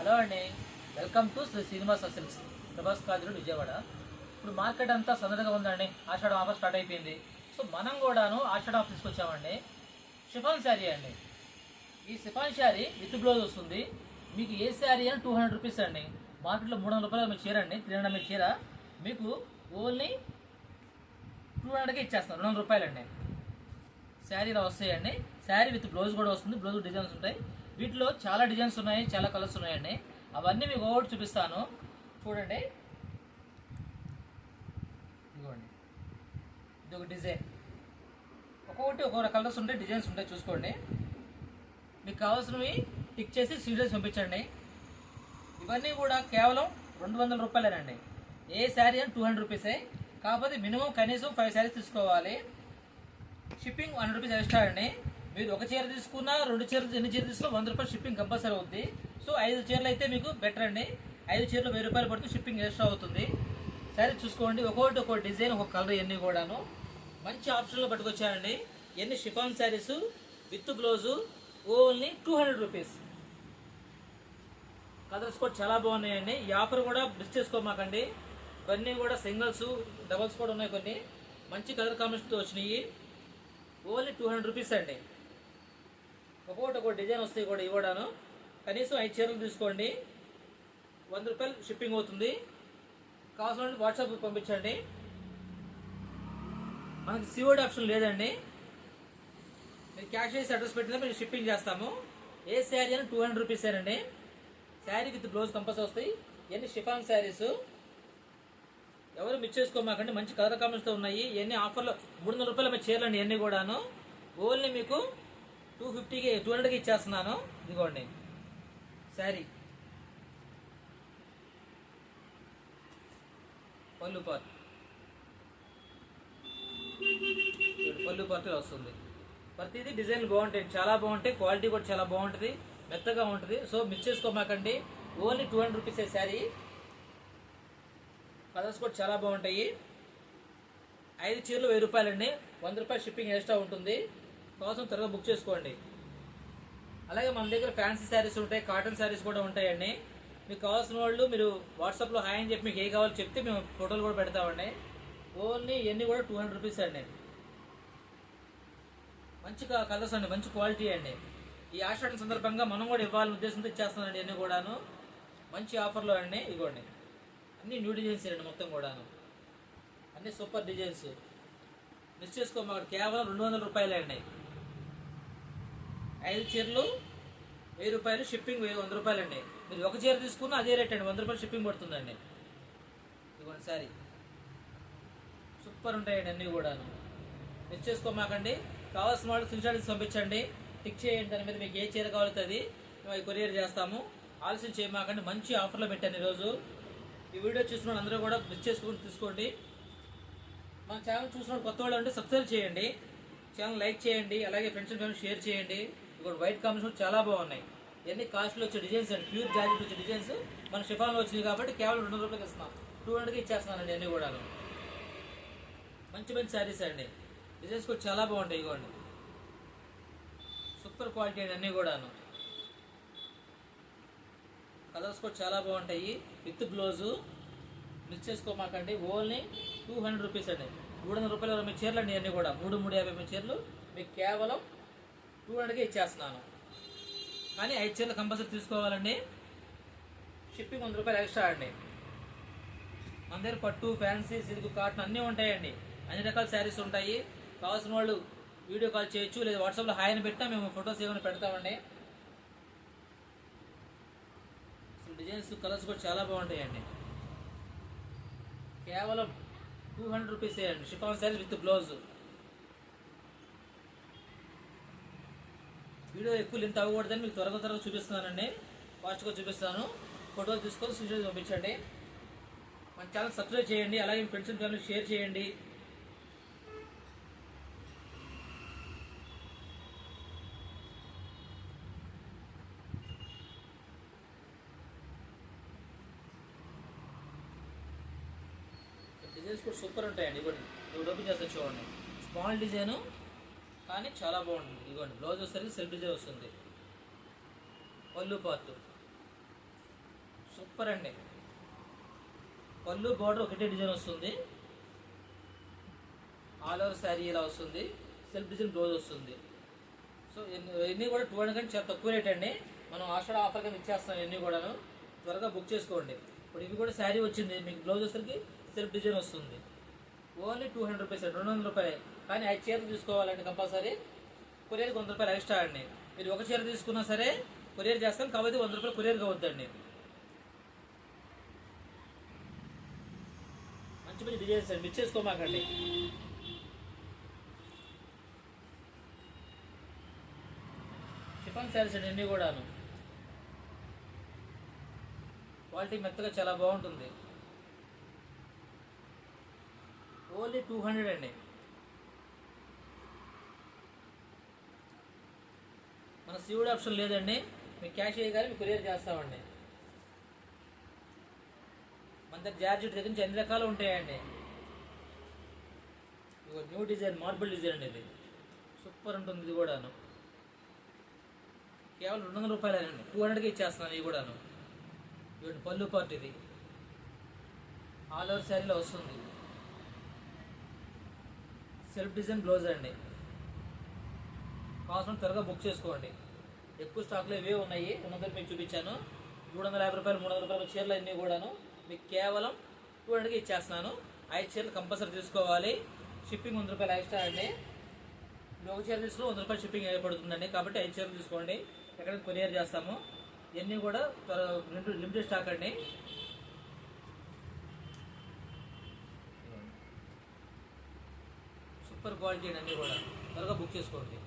Hello అండి. Welcome to Shri Srinivasa silks. Prabhas కాజులు Vijayawada. ఇప్పుడు market అంతా సందడిగా ఉందండి. ఆషాఢం ఆఫర్ స్టార్ట్ అయిపోయింది. సో మనం కూడాను ఆషాఢం ఆఫర్ తీసుకొచ్చామండి. షిఫాన్ శారీ అండి. ఈ షిఫాన్ శారీ విత్ బ్లౌజ్ వస్తుంది. మీకు ఏ శారీ అని టూ హండ్రెడ్ రూపీస్ అండి. మార్కెట్లో మూడు వందల రూపాయలు మీరు చీర అండి త్రీ హండ్రెడ్ మీకు చీర. మీకు ఓన్లీ టూ హండ్రెడ్కి ఇచ్చేస్తాను రెండు వందల రూపాయలండి. శారీ ఇలా వస్తాయండి. శారీ విత్ బ్లౌజ్ కూడా వస్తుంది. బ్లౌజ్ డిజైన్స్ ఉంటాయి. వీటిలో చాలా డిజైన్స్ ఉన్నాయి చాలా కలర్స్ ఉన్నాయండి. అవన్నీ మీకు ఒకటి చూపిస్తాను. చూడండి. ఇదిగోండి. ఇది ఒక డిజైన్. ఒక్కొక్కటి ఒక్కొక్క కలర్స్ ఉంటాయి డిజైన్స్ ఉంటాయి చూసుకోండి. మీకు కావాల్సినవి టిక్ చేసి సీరియల్స్ పంపించండి. ఇవన్నీ కూడా కేవలం రెండు వందల రూపాయలేనండి. ఏ శారీ అని టూ హండ్రెడ్ రూపీసే. కాకపోతే మినిమం కనీసం ఫైవ్ శారీస్ తీసుకోవాలి. షిప్పింగ్ వన్ రూపీస్ ఎక్స్ట్రా అండి. మీరు ఒక చీర తీసుకున్నా రెండు చీరలు ఎన్ని చీరలు తీసుకున్నా వంద రూపాయలు షిప్పింగ్ కంపల్సరీ అవుతుంది సో ఐదు చీరలు అయితే మీకు బెటర్ అండి. ఐదు చీరలు వెయ్యి రూపాయలు పడుతుంది షిప్పింగ్ ఎక్స్ట్రా అవుతుంది. సరే చూసుకోండి. ఒక్కొక్కటి ఒక్కొక్క డిజైన్ ఒక కలర్ ఇవన్నీ కూడాను. మంచి ఆప్షన్లో పట్టుకొచ్చానండి. ఎన్ని chiffon saris with blouse only two hundred rupees colours కూడా చాలా బాగున్నాయండి. ఈ ఆఫర్ కూడా మిస్ చేసుకోమాకండి. ఇవన్నీ కూడా సింగిల్స్ డబల్స్ కూడా ఉన్నాయి కొన్ని. మంచి కలర్ కాంబినేషన్తో వచ్చినాయి. ఓన్లీ టూ హండ్రెడ్ రూపీస్ అండి. ఒక్కొక్కటి ఒక డిజైన్ వస్తాయి కూడా ఇవ్వడాను. కనీసం ఐదు చీరలు తీసుకోండి. వంద రూపాయలు షిప్పింగ్ అవుతుంది. కావాల్సిన వాట్సాప్ పంపించండి. మనకి సిఓడి ఆప్షన్ లేదండి. మీరు క్యాష్ చేసి అడ్రస్ పెట్టినా మేము షిప్పింగ్ చేస్తాము. ఏ శారీ అని టూ హండ్రెడ్ రూపీస్ అండి. శారీ విత్ బ్లౌజ్ కంపల్సరీ వస్తాయి. ఇవన్నీ షిఫాంగ్ శారీస్. ఎవరు మిస్ చేసుకోమాకండి. మంచి కలర్ కామెంట్స్తో ఉన్నాయి. ఇవన్నీ ఆఫర్లో మూడు వందల రూపాయల మీద చీరలండి ఇవన్నీ కూడాను. ఓన్లీ మీకు టూ ఫిఫ్టీకి టూ హండ్రెడ్కి ఇచ్చేస్తున్నాను. ఇదిగోండి. శారీ. పళ్ళు పార్ట్. పళ్ళు పార్ట్ వస్తుంది. ప్రతిదీ డిజైన్ బాగుంటాయి. చాలా బాగుంటాయి. క్వాలిటీ కూడా చాలా బాగుంటుంది. మెత్తగా ఉంటుంది. So miss చేసుకోమాకండి. Only two hundred rupees sari. Colours కూడా చాలా బాగుంటాయి. ఐదు చీరలు వెయ్యి రూపాయలండి. వంద రూపాయలు షిప్పింగ్ ఎక్స్ట్రా ఉంటుంది. కోసం త్వరగా బుక్ చేసుకోండి. అలాగే మన దగ్గర ఫ్యాన్సీ శారీస్ ఉంటాయి కాటన్ శారీస్ కూడా ఉంటాయండి. మీకు కావాల్సిన వాళ్ళు మీరు వాట్సాప్లో హాయ్ అని చెప్పి మీకు ఏ కావాలో చెప్తే మేము ఫోటోలు కూడా పెడతామండి. ఓన్లీ ఇవన్నీ కూడా టూ హండ్రెడ్ రూపీస్ అండి. మంచి కలర్స్ అండి మంచి క్వాలిటీ అండి. ఈ ఆషాఢం సందర్భంగా మనం కూడా ఇవ్వాలని ఉద్దేశంతో ఇచ్చేస్తానండి ఇవన్నీ కూడాను. మంచి ఆఫర్లో అండి ఇగోండి. అన్ని న్యూ డిజైన్స్ అండి మొత్తం కూడాను. అన్ని సూపర్ డిజైన్స్. మిస్ చేసుకోమాడు కేవలం రెండు వందల రూపాయలే అండి. ఐదు చీరలు వెయ్యి రూపాయలు షిప్పింగ్ వెయ్యి వంద రూపాయలు అండి మీరు ఒక చీర తీసుకున్న అదే రేట్ అండి. వంద రూపాయలు షిప్పింగ్ పడుతుందండి. ఇదిగోండి సారీ. సూపర్ ఉంటాయండి అన్నీ కూడాను. మిస్ చేసుకోమాకండి. కావాల్సిన వాళ్ళు స్క్రీన్ పంపించండి. టిక్ చేయండి. దాని మీద మీకు ఏ చీర కావాలుతుంది మేము కొరియర్ చేస్తాము. ఆలస్యం చేయమాకండి. మంచి ఆఫర్లో పెట్టాను ఈరోజు. ఈ వీడియో చూసిన అందరూ కూడా మిస్ చేసుకుని తీసుకోండి. మన ఛానల్ చూసిన కొత్త వాళ్ళు అంటే సబ్స్క్రైబ్ చేయండి. ఛానల్ లైక్ చేయండి. అలాగే ఫ్రెండ్స్ అండ్ ఫ్యామిలీ షేర్ చేయండి. ఇక్కడ వైట్ కాంబినేషన్ చాలా బాగున్నాయి. ఇవన్నీ కాస్ట్లో వచ్చే డిజైన్స్ అండి. ప్యూర్ జాకెట్ వచ్చే డిజైన్స్. మన షిఫాన్లో వచ్చినాయి కాబట్టి కేవలం రెండు రూపాయలకి ఇస్తున్నాం. టూ హండ్రెడ్కి ఇచ్చేస్తున్నానండి అన్నీ కూడా మంచి మంచి శారీస్ అండి. డిజైన్స్ కూడా చాలా బాగుంటాయి ఇగోండి. సూపర్ క్వాలిటీ అండి అన్నీ కూడాను. కలర్స్ కూడా చాలా బాగుంటాయి. With blouse. మిస్ చేసుకోమాకండి. ఓన్లీ టూ హండ్రెడ్ రూపీస్ అండి. మూడు వందల రూపాయలు మీ చీరలు అండి అన్నీ కూడా. మూడు మూడు యాభై మీ చీరలు. మీకు కేవలం టూ హండ్రెడ్కే ఇచ్చేస్తున్నాను. కానీ ఐదు చీరలు కంపల్సరీ తీసుకోవాలండి. షిప్పింగ్ వంద రూపాయలు ఎక్స్ట్రా అండి. మన దగ్గర పట్టు ఫ్యాన్సీ సిల్క్ కాటన్ అన్నీ ఉంటాయండి. అన్ని రకాల శారీస్ ఉంటాయి. కావాల్సిన వాళ్ళు వీడియో కాల్ చేయొచ్చు లేదా వాట్సాప్లో హాయ్ అని పెట్టినా మేము ఫొటోస్ ఏమైనా పెడతామండి. అసలు డిజైన్స్ కలర్స్ కూడా చాలా బాగుంటాయండి. కేవలం టూ హండ్రెడ్ రూపీస్ అండి. Chiffon sari with blouse. Video ఎక్కువ లెంత్ అవ్వకూడదని మీకు త్వరగా త్వరగా చూపిస్తున్నానండి. ఫాస్ట్గా చూపిస్తాను. ఫోటోలు తీసుకొని స్క్రీన్ పంపించండి. మన ఛానల్ సబ్స్క్రైబ్ చేయండి. అలాగే మీ ఫ్రెండ్స్ అండ్ ఫ్యామిలీ షేర్ చేయండి. డిజైన్స్ కూడా సూపర్ ఉంటాయండి ఇవ్వండి. ఇవి ఓపెన్ చేస్తాను చూడండి. స్మాల్ డిజైను కానీ చాలా బాగుంటుంది. ఇదిగోండి బ్లౌజ్ వచ్చేసరికి సెల్ఫ్ డిజైన్ వస్తుంది. పళ్ళు పార్ట్ సూపర్ అండి. పళ్ళు బార్డర్ ఒకటే డిజైన్ వస్తుంది. ఆల్ ఓవర్ శారీ ఇలా వస్తుంది. సెల్ఫ్ డిజైన్ బ్లౌజ్ వస్తుంది. సో ఎన్ని కూడా టూ హండ్రెడ్ కంటే చాలా తక్కువ రేట్ అండి. మనం ఆషాఢ ఆఫర్ కింద ఇచ్చేస్తాం ఇవన్నీ కూడాను. త్వరగా బుక్ చేసుకోండి. ఇప్పుడు ఇవి కూడా శారీ వచ్చింది. మీకు బ్లౌజ్ వచ్చేసరికి సెల్ఫ్ డిజైన్ వస్తుంది. ఓన్లీ టూ హండ్రెడ్ రూపీస్ రెండు వందల రూపాయలు. కానీ ఐదు చీరలు తీసుకోవాలండి కంపల్సరీ. కొరియర్కి వంద రూపాయలు ఎక్స్ట్రా అండి. మీరు ఒక చీర తీసుకున్నా సరే కొరియర్ చేస్తాం కాబట్టి వంద రూపాయలు కొరియర్గా అవుద్దండి మంచి మంచి డిజైన్స్ అండి మిక్స్ చేసుకోమాకండి షిఫాన్ శారీస్ అండి అన్నీ కూడాను. క్వాలిటీ మెత్తగా చాలా బాగుంటుంది. ఓన్లీ టూ హండ్రెడ్ అండి. మన శివుడు ఆప్షన్ లేదండి. మీకు క్యాష్ చేయగానే మీకు కొరియర్ చేస్తామండి. మన దగ్గర జార్జెట్ దగ్గర నుంచి అన్ని రకాలు ఉంటాయండి? ఇదిగో న్యూ డిజైన్ మార్బుల్ డిజైన్ అండి ఇది. సూపర్ ఉంటుంది ఇది కూడాను. కేవలం రెండు వందల రూపాయలేనండి. టూ హండ్రెడ్కి ఇచ్చేస్తున్నాను ఇది కూడాను. ఇవి పళ్ళు పార్ట్ ఇది. ఆల్ ఓవర్ శారీలో వస్తుంది. సెల్ఫ్ డిజైన్ బ్లౌజ్ అండి. కావాల్సిన త్వరగా బుక్ చేసుకోండి. ఎక్కువ స్టాక్లో ఇవే ఉన్నాయి. రెండు వందలు మీకు చూపించాను. మూడు వందల యాభై రూపాయలు మూడు వందల రూపాయల చీరలు అన్నీ కూడాను మీకు కేవలం టూ హండ్రెడ్కి ఇచ్చేస్తున్నాను. ఐదు చీరలు కంపల్సరీ తీసుకోవాలి. షిప్పింగ్ వంద రూపాయలు ఎక్స్ట్రా అండి. ఒక చీర తీసుకుని వంద రూపాయలు షిప్పింగ్ ఏర్పడుతుందండి కాబట్టి ఐదు చీరలు తీసుకోండి. ఎక్కడికి కొరియర్ చేస్తాము. ఇవన్నీ కూడా త్వర రెండు లిమిటెడ్ స్టాక్ అండి. సూపర్ క్వాలిటీ అండి అన్నీ కూడా. త్వరగా బుక్ చేసుకోండి.